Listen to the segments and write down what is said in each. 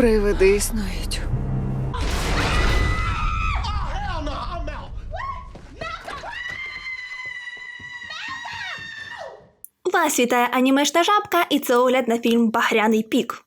Привиди існують. Вас вітає анімешна жабка, і це огляд на фільм Багряний пік.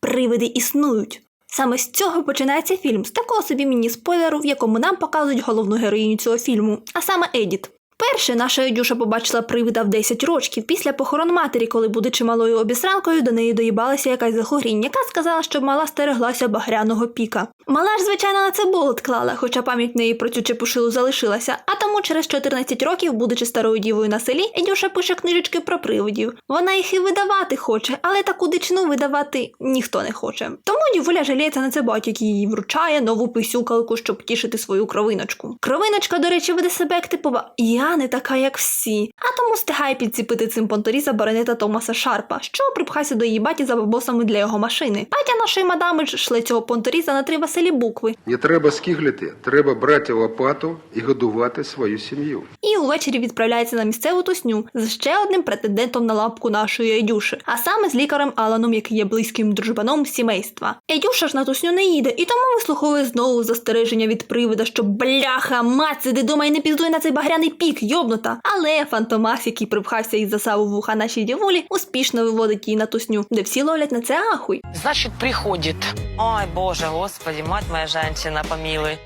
Привиди існують. Саме з цього починається фільм, з такого собі міні-спойлеру, в якому нам показують головну героїню цього фільму, а саме Едіт. Перше наша Едюша побачила привида в 10 років після похорон матері, коли, будучи малою обісранкою, до неї доїбалася якась захворінь, яка сказала, щоб мала стереглася багряного піка. Мала ж, звичайно, на це болт клала, хоча пам'ять неї про цю чепушилу залишилася. А тому через 14 років, будучи старою дівою на селі, Едюша пише книжечки про привидів. Вона їх і видавати хоче, але таку дичину видавати ніхто не хоче. Тому дівуля жаліється на це батько, який їй вручає нову писюкалку, щоб тішити свою кровиночку. Кровиночка, до речі, веде себе як типова я не така, як всі, а тому стигає підціпити цим понторіза баронета Томаса Шарпа, що припхайся до її баті за бабосами для його машини. Батя нашої мадами ж шле цього понторіза на три веселі букви. Не треба скиглити, треба брати лопату і годувати свою сім'ю. І увечері відправляється на місцеву тусню з ще одним претендентом на лапку нашої Едюши, а саме з лікарем Аланом, який є близьким дружбаном сімейства. Едюша ж на тусню не їде, і тому вислуховує знову застереження від привида, що бляха, мать, сиди дома і не піздуй на цей багряний пік, йобнута. Але фантомас, який припхався і засав у вуха нашій дівулі, успішно виводить її на тусню, де всі ловлять на це ахуй. Значит, приходит. Ой, боже, господи, мать моя женщина, помилуй.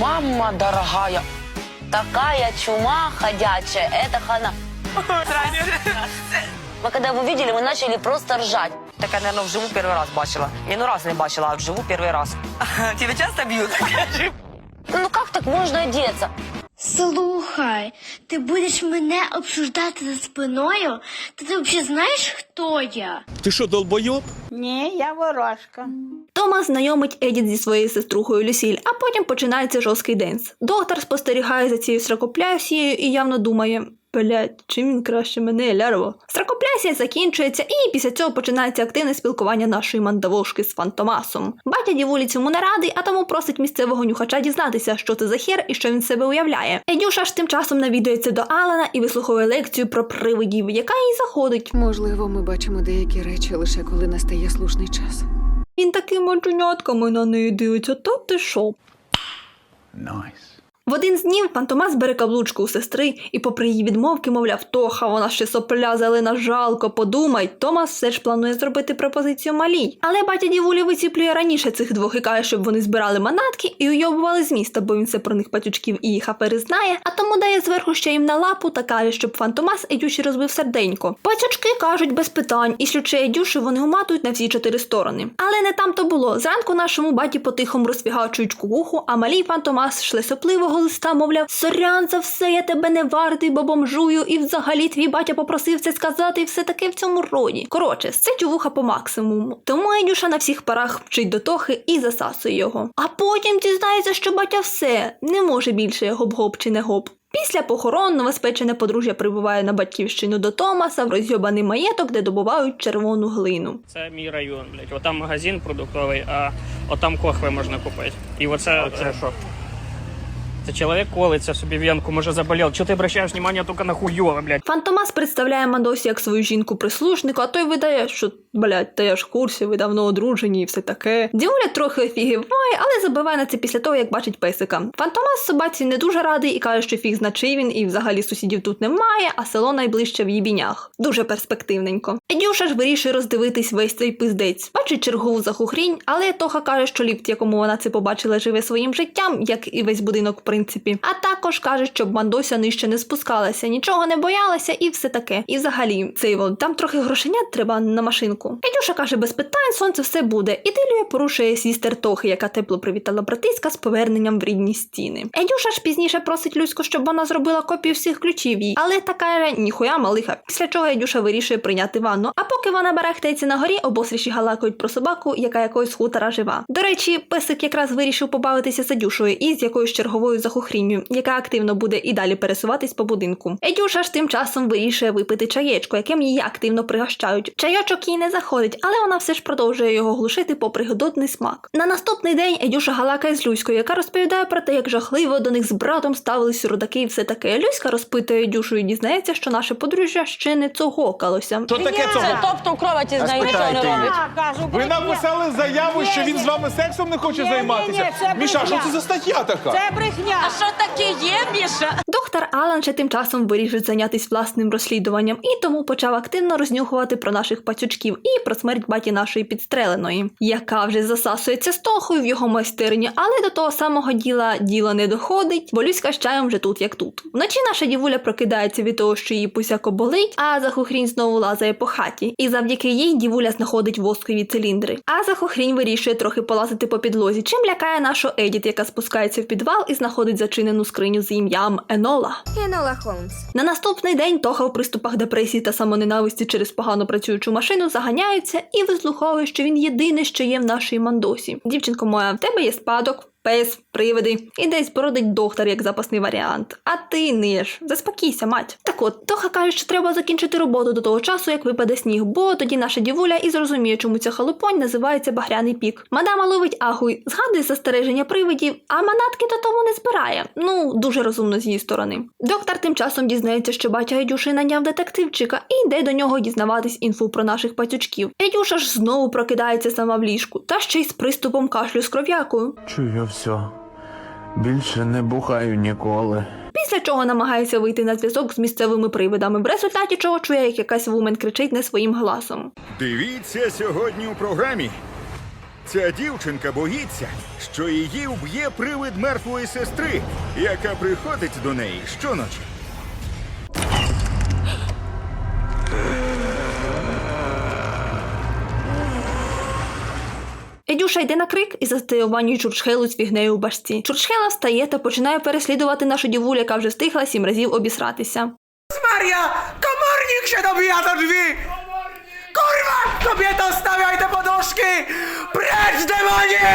Мама дорогая, такая чума ходячая, это хана. Мы когда его видели, мы начали просто ржать. Так я, наверное, вживу первый раз бачила. Я ну раз не бачила, а вживу первый раз. Тебя часто бьют? Так можно одеться? Слухай, ти будеш мене обсуждати за спиною? Та ти взагалі знаєш, хто я? Ти що, долбойоб? Ні, я ворожка. Тома знайомить Едіт зі своєю сеструхою Люсіль, а потім починається жорсткий денс. Доктор спостерігає за цією сракоплясією і явно думає. Блять, чим він краще мене лярво? Сракоплясія закінчується, і після цього починається активне спілкування нашої мандавошки з Фантомасом. Батя дівулі цьому не радий, а тому просить місцевого нюхача дізнатися, що це за хер і що він себе уявляє. Едюша ж тим часом навідується до Алана і вислуховує лекцію про привидів, яка їй заходить. Можливо, ми бачимо деякі речі лише коли настає слушний час. Він такими оченятками на неї дивиться, та ти шо? В один з днів Фантомас бере каблучку у сестри і, попри її відмовки, мовляв, Тоха, вона ще сопля зелена, жалко, подумай. Томас все ж планує зробити пропозицію малій. Але батя дівулі виціплює раніше цих двох і каже, щоб вони збирали манатки і уйобували з міста, бо він все про них патючків і їх афери знає, а тому дає зверху ще їм на лапу та каже, щоб Фантомас Едюші розбив серденько. Патючки кажуть без питань, і шлючи Едюші вони уматують на всі чотири сторони. Але не там то було. Зранку нашому баті потихом розфігачують кукуху, а малій Фантомас шле сопливого листа, мовляв, сорян за все, я тебе не вартий, бо бомжую, і взагалі твій батя попросив це сказати, і все таке в цьому роді. Коротше, сцить у вуха по максимуму. Тому Едюша на всіх парах вчить до Тохи і засасує його. А потім дізнається, що батя все не може більше гоп-гоп чи не гоп. Після похорон новоспечене подружжя прибуває на батьківщину до Томаса в розйобаний маєток, де добувають червону глину. Це мій район, блядь. Отам магазин продуктовий, а отам кохви можна купити. І оце. Це що? Це чоловік колиться собі венку, може заболів. Чого ти обращаєш внимание тільки на хуйове, блядь? Фантомас представляє Мандосі як свою жінку-прислужнику, а той видає, що блядь, та я ж в курсі, ви давно одружені і все таке. Дівуля трохи офігіває, але забиває на це після того, як бачить песика. Фантомас собаці не дуже радий і каже, що фіг значив він, і взагалі сусідів тут немає, а село найближче в їбінях. Дуже перспективненько. Едюша ж вирішує роздивитись весь цей пиздець. Бачить чергову захухрінь, але Тоха каже, що ліфт, якому вона це побачила, живе своїм життям, як і весь будинок, в принципі. А також каже, щоб Мандося нижче не спускалася, нічого не боялася і все таке. І взагалі, цей вон, там трохи грошенят треба на машинку. Едюша каже, без питань, сонце все буде. Ідилює порушує сістер Тохи, яка тепло привітала братиська з поверненням в рідні стіни. Едюша ж пізніше просить Люську, щоб вона зробила копію всіх ключів їй, але та каже, ніхуя малиха. Після чого Едюша вирішує прийняти ванну. А поки вона барахтається на горі, обосріші галакають про собаку, яка якоюсь хутора жива. До речі, песик якраз вирішив побавитися з Едюшою і з якоюсь черговою захухрінню, яка активно буде і далі пересуватись по будинку. Едюша ж тим часом вирішує випити чаєчко, яким її активно пригощають. Чайочок їй не заходить, але вона все ж продовжує його глушити попри годотний смак. На наступний день Едюша галакає з Люською, яка розповідає про те, як жахливо до них з братом ставились родаки і все таке. Люська розпитує Едюшу і дізнається, що наше подружжя ще не цогокалося. Що таке цього? Тобто у кроваті з нею нічого не робить. Кажу, Ви написали заяву, що він з вами сексом не хоче займатися. Міша, що це за стаття така? Це брехня. А що таке є, Міша? Доктор Алан ще тим часом вирішив зайнятися власним розслідуванням і тому почав активно рознюхувати про наших пацючків і про смерть баті нашої підстреленої, яка вже засасується стохою в його майстерні, але до того самого діла діло не доходить, бо Люська з чаєм вже тут як тут. Вночі наша дівуля прокидається від того, що її пусяко болить, а захухрінь знову лазає по хаті, і завдяки їй дівуля знаходить воскові циліндри. А захухрінь вирішує трохи полазити по підлозі, чим лякає нашу Едіт, яка спускається в підвал і знаходить зачинену скриню з ім'ям Енола. Енола Холмс. На наступний день Тоха в приступах депресії та самоненависті через погано працюючу машину заганяється і вислуховує, що він єдине, що є в нашій мандосі. Дівчинко моя, в тебе є спадок. Пес, привиди, і десь породить доктор як запасний варіант. А ти ниш, заспокійся, мать. Так от, Тоха каже, що треба закінчити роботу до того часу, як випаде сніг, бо тоді наша дівуля і зрозуміє, чому ця халупонь називається багряний пік. Мадама ловить ахуй, згадує застереження привидів, а манатки до того не збирає. Ну, дуже розумно з її сторони. Доктор тим часом дізнається, що батя Едюши наняв детективчика і йде до нього дізнаватись інфу про наших пацючків. Едюша ж знову прокидається сама в ліжку, та ще й з приступом кашлю з кров'якою. Чую все. Більше не бухаю ніколи. Після чого намагається вийти на зв'язок з місцевими привидами, в результаті чого чує, як якась вумен кричить не своїм гласом. Дивіться сьогодні у програмі. Ця дівчинка боїться, що її вб'є привид мертвої сестри, яка приходить до неї щоночі. Едюша йде на крик і ванні Чурчхелу з фігнею у башці. Чурчхела встає та починає переслідувати нашу дівулю, яка вже встигла сім разів обісратися. Maria! Komornik się dobija do drzwi! Kurwa! Kobieto, stawiaj te poduszki! Precz, demonie!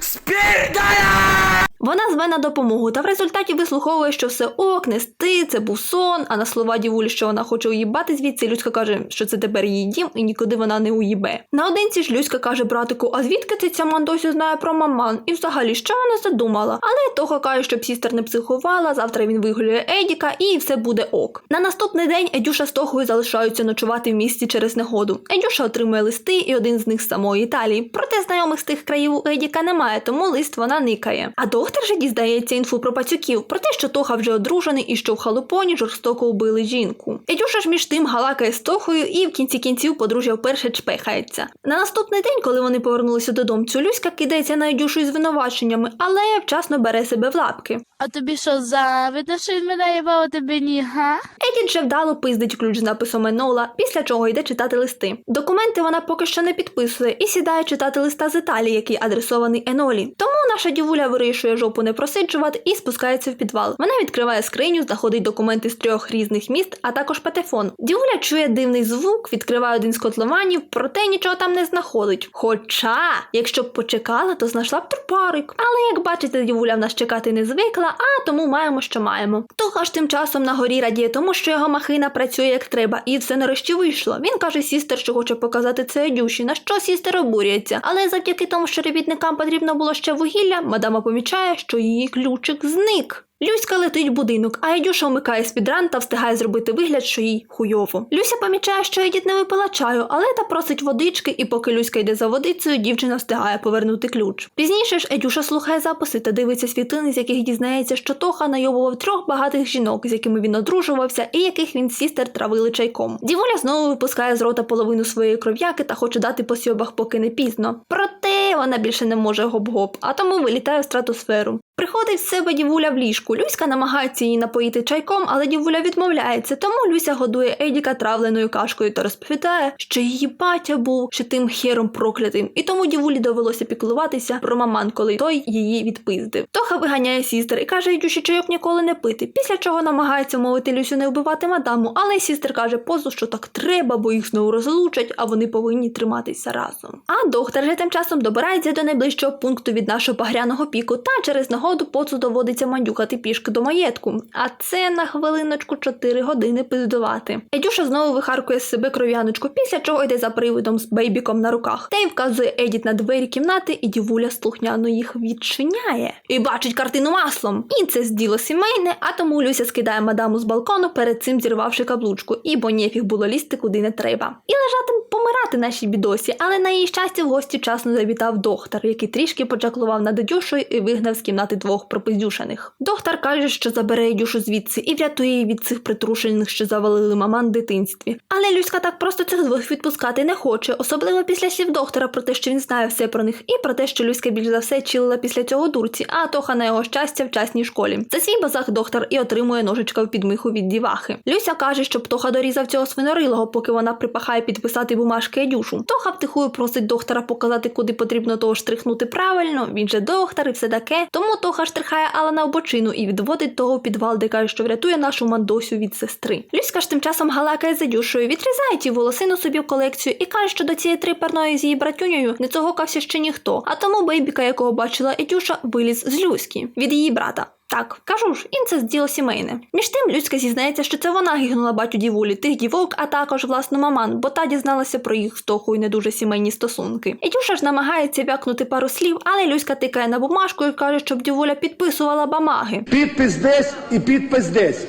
Spierdala! Вона зве на допомогу та в результаті вислуховує, що все ок, не сти, це був сон. А на слова дівулі, що вона хоче уїбати звідси, Люська каже, що це тепер її дім і нікуди вона не уїбе. Наодинці ж Люська каже братику, а звідки ти ця мандосі знає про маман? І взагалі, що вона задумала? Але Тоха каже, щоб сістер не психувала, завтра він вигулює Едіка і все буде ок. На наступний день Едюша з Тохою залишаються ночувати в місті через негоду. Едюша отримує листи, і один з них з самої Італії. Проте знайомих з тих країв у Едіка немає, тому лист вона никає. А доктор же дізнається інфу про пацюків, про те, що Тоха вже одружений і що в халупоні жорстоко вбили жінку. Едюша ж між тим галакає з Тохою і в кінці кінців подружжя вперше чпехається. На наступний день, коли вони повернулися додому, Люська кидається на Едюшу із звинуваченнями, але вчасно бере себе в лапки. А тобі що завидно, що він мене їбав, а тобі ні, га? Едіт же вдало пиздить ключ з написом Енола, після чого йде читати листи. Документи вона поки що не підписує і сідає читати листа з Італії, який адресований Енолі. Тому наша дівуля вирішує жопу не просиджувати і спускається в підвал. Вона відкриває скриню, знаходить документи з трьох різних міст, а також патефон. Дівуля чує дивний звук, відкриває один з котлованів, проте нічого там не знаходить. Хоча, якщо б почекала, то знайшла б трупарик. Але як бачите, дівуля в нас чекати не звикла, а тому маємо, що маємо. Тоха ж тим часом на горі радіє тому, що його махина працює як треба, і все нарешті вийшло. Він каже сістер, що хоче показати це Едюші, на що сістер обурюється. Але завдяки тому, що робітникам потрібно було ще вугілля, мадама помічає, що її ключик зник. Люська летить в будинок, а Едюша вмикає спідран та встигає зробити вигляд, що їй хуйово. Люся помічає, що Едіт не випила чаю, але та просить водички, і поки Люська йде за водицею, дівчина встигає повернути ключ. Пізніше ж Едюша слухає записи та дивиться світлини, з яких дізнається, що Тоха найобував трьох багатих жінок, з якими він одружувався, і яких він сістер травили чайком. Дівуля знову випускає з рота половину своєї кров'яки та хоче дати по сьобах, поки не пізно. Проте вона більше не може гоп-гоп, а тому вилітає в стратосферу. Приходить в себе дівуля в ліжку. Люська намагається її напоїти чайком, але дівуля відмовляється, тому Люся годує Едіка травленою кашкою та розповідає, що її батя був ще тим хером проклятим, і тому дівулі довелося піклуватися про маман, коли той її відпиздив. Тоха виганяє сістер і каже Едюші чайок ніколи не пити, після чого намагається мовити Люсю не вбивати мадаму, але сістер каже позу, що так треба, бо їх знову розлучать, а вони повинні триматися разом. А доктор же тим часом добирається до найближчого пункту від нашого багряного піку та через нагоду поцу доводиться мандюкати пішки до маєтку, а це на хвилиночку 4 години пиздувати. Едюша знову вихаркує з себе кров'яночку, після чого йде за привидом з бейбіком на руках. Та й вказує Едіт на двері кімнати, і дівуля слухняно їх відчиняє. І бачить картину маслом. І це діло сімейне, а тому Люся скидає мадаму з балкону, перед цим зірвавши каблучку, і бо нефіг було лізти куди не треба. І лежати помирати нашій бідосі, але на її щастя в гості часно завітав доктор, який трішки почаклував над Дюшою і вигнав з кімнати двох пропиздюшених. Доктор каже, що забере Дюшу звідси і врятує її від цих притрушених, що завалили маман в дитинстві. Але Люська так просто цих двох відпускати не хоче, особливо після слів доктора про те, що він знає все про них, і про те, що Люська більш за все чилила після цього дурці, а Тоха на його щастя в частній школі. За свій базах доктор і отримує ножичка в підмиху від дівахи. Люся каже, щоб Тоха дорізав цього свинорилого, поки вона припахає підписати бумажки Едюшу. Тоха втихую просить доктора показати, куди потрібно того штрихнути правильно. Він же доктор і все таке. Тому Тоха штрихає Алана в бочину і відводить того в підвал, де каже, що врятує нашу мандосю від сестри. Люська ж тим часом галакає за Дюшою, відрізає ті волосину собі в колекцію і каже, що до цієї триперної з її братюнею не цогокався ще ніхто. А тому бейбіка, якого бачила Едюша, виліз з Люськи від її брата. Так, кажу ж, інцест діло сімейне. Між тим Люська зізнається, що це вона гігнула батю дівулі тих дівок, а також власну маман, бо та дізналася про їх з Тохою не дуже сімейні стосунки. Ідюша ж намагається вякнути пару слів, але Люська тикає на бумажку і каже, щоб дівуля підписувала бамаги. Підпис десь і підпис десь.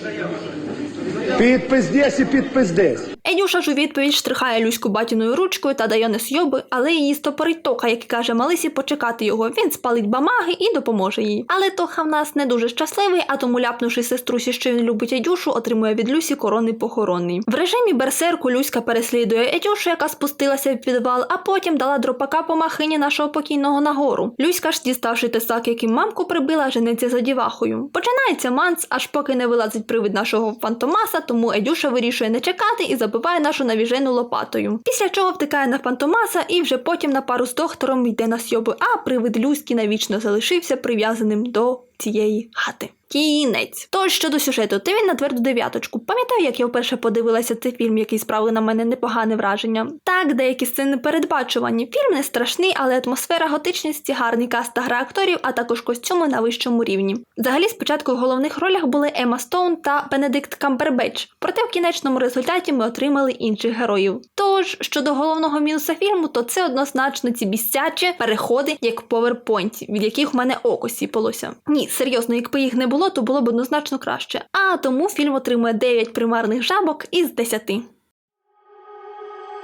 Підпис десь і підпис десь. Едюша ж у відповідь штрихає Люську батіною ручкою та дає несйоби, але її стопорить Тоха, який каже Малисі почекати його. Він спалить бамаги і допоможе їй. Але Тоха в нас не дуже щасливий, а тому, ляпнувши сеструсі, що він любить Едюшу, отримує від Люсі коронний похоронний. В режимі берсерку Люська переслідує Едюшу, яка спустилася в підвал, а потім дала дропака по махині нашого покійного нагору. Люська ж, діставши тесак, яким мамку прибила, жениться за дівахою. Починається манц, аж поки не вилазить привид нашого фантомаса, тому Едюша вирішує не чекати і забиває нашу навіжену лопатою. Після чого втикає на фантомаса і вже потім на пару з доктором йде на сьоби, а привид Люськи навічно залишився прив'язаним до цієї хати. Кінець. Тож щодо сюжету, то він на тверду дев'яточку. Пам'ятаю, як я вперше подивилася цей фільм, який справив на мене непогане враження. Так, деякі сцени передбачувані. Фільм не страшний, але атмосфера готичності, гарний каст та гра акторів, а також костюми на вищому рівні. Взагалі, спочатку в головних ролях були Ема Стоун та Бенедикт Камбербеч, проте в кінечному результаті ми отримали інших героїв. Тож, щодо головного мінуса фільму, то це однозначно ці бісячі переходи, як в поверпойнті, від яких в мене око сіпалося. Ні, серйозно, якби їх не було, то було б однозначно краще. А тому фільм отримує 9 примарних жабок із 10.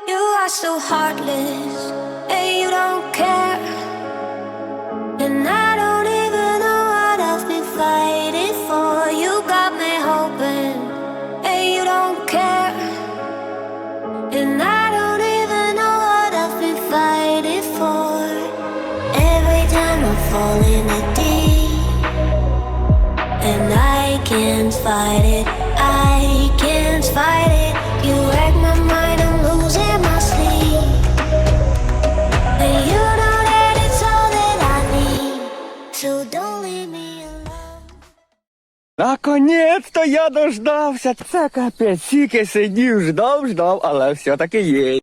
You are so heartless, and you don't care. And I don't even know what I've been fighting for. You got me hoping, and you don't care. And I don't even know what I've been fighting for. Every time I fall in the can't fight it, I can't fight it. You wreck my mind, I'm losing my sleep. And you know that it's all that I need. So don't leave me alone. Наконець-то я дождався. Це капець, тільки сидів, ждав, ждав, але все-таки є.